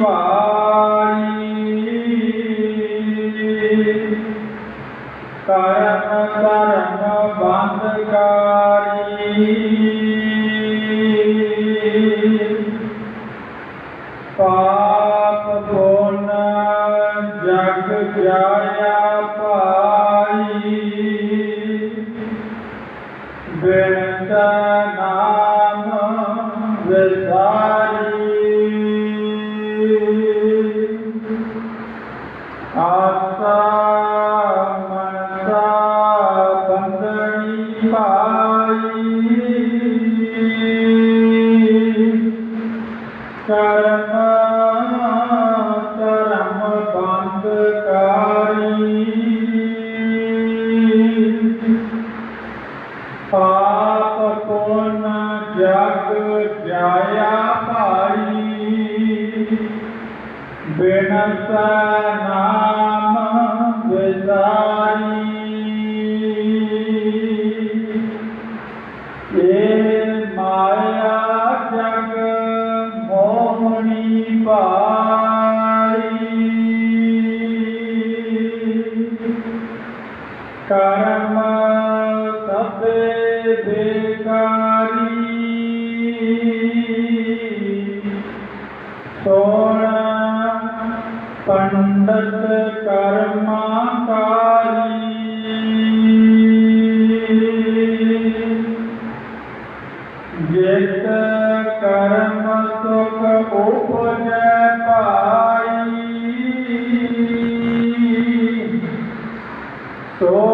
ਬੰਦਣੀ ਭਾਈ ਕਰਮ ਕਰਮ ਬੰਦਕਾਰੀ ਪਾਪ ਪੁੰਨ ਜਗ ਜਾਇਆ ਪਾਈ। ਬਿਨਤ ਨਾਮ ਪਾਪ ਪੁੰਨ ਜਗ ਜਾਇਆ ਭਾਈ ਬਿਨਸ ਨਾਮ ਵਿਸਾਰੀ ਇਹ ਮਾਇਆ ਜਗ ਮੋਹਣੀ ਭਾਈ ਕਰਮ ਸਭੇ ਪੰਡਤ ਕਰਮਾਕਾਰੀ। ਜਿਤ ਕਰਮ ਸੁਖ ਉਪਜੈ ਪਾਈ। ਸੋ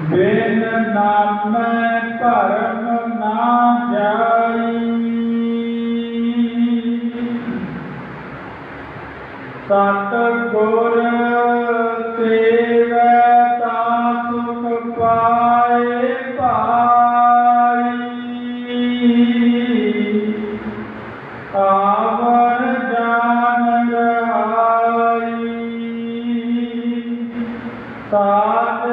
ਬਿਨ ਨਾਮੈ ਧਰਮ ਨਾ ਜਾਈ। ਸਤ ਗੁਰ ਸਾਧ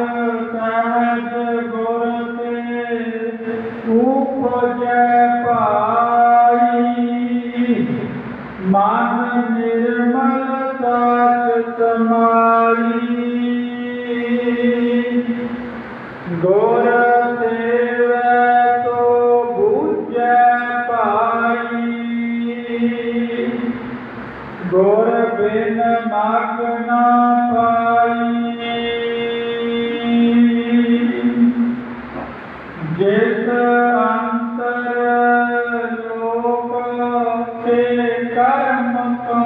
ਸਹਿਜ ਗੁਰ ਤੇ ਉਪਜੈ ਪਾਈ ਮਨ ਨਿਰਮਲ ਸਾਚ ਸਮਾਈ ਗੁਰ ਸੇਵੈ ਤੋ ਬੂਝੈ ਪਾਈ ਗੁਰ ਬਿਨ ਮਗ ਨਾ ਪਾਈ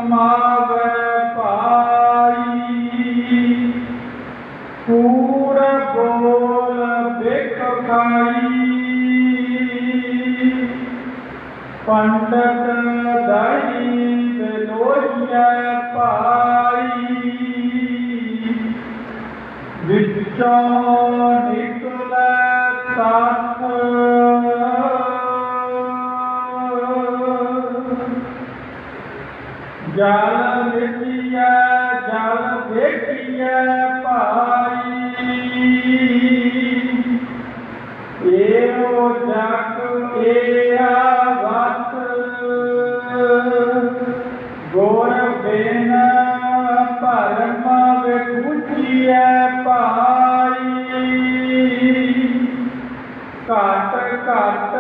ਕਰਮ ਜਲ ਵਿੱਚੀਐ ਜਲ ਦੇਖੀਐ ਭਾਈ ਏਓ ਜਗ ਏਆ ਵਤ। ਗੋਰ ਬੇਨ ਭਰਮ ਵਿਖੁਚੀਐ ਭਾਈ ਘਟ ਘਟ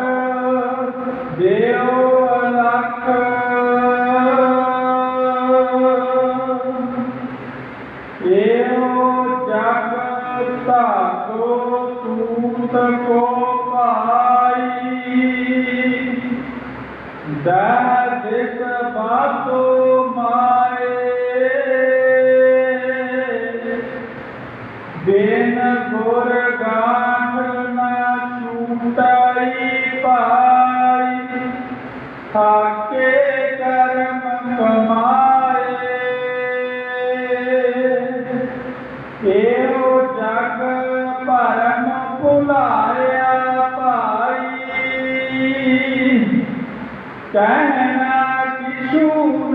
ਦੇਉ ਤੂਤ ਕੋ ਪਾਈ ਦਾ ਦਿਸ ਬਾਤੋ ਮਾਏ ਬਿਨ ਗੁਰ ਗਾਠ ਨਾ ਛੂਟਾਈ ਪਾਈ ਭੁਲਾਇਆ ਭਾਈ। ਕਹਿਣਾ ਕਿਛੂ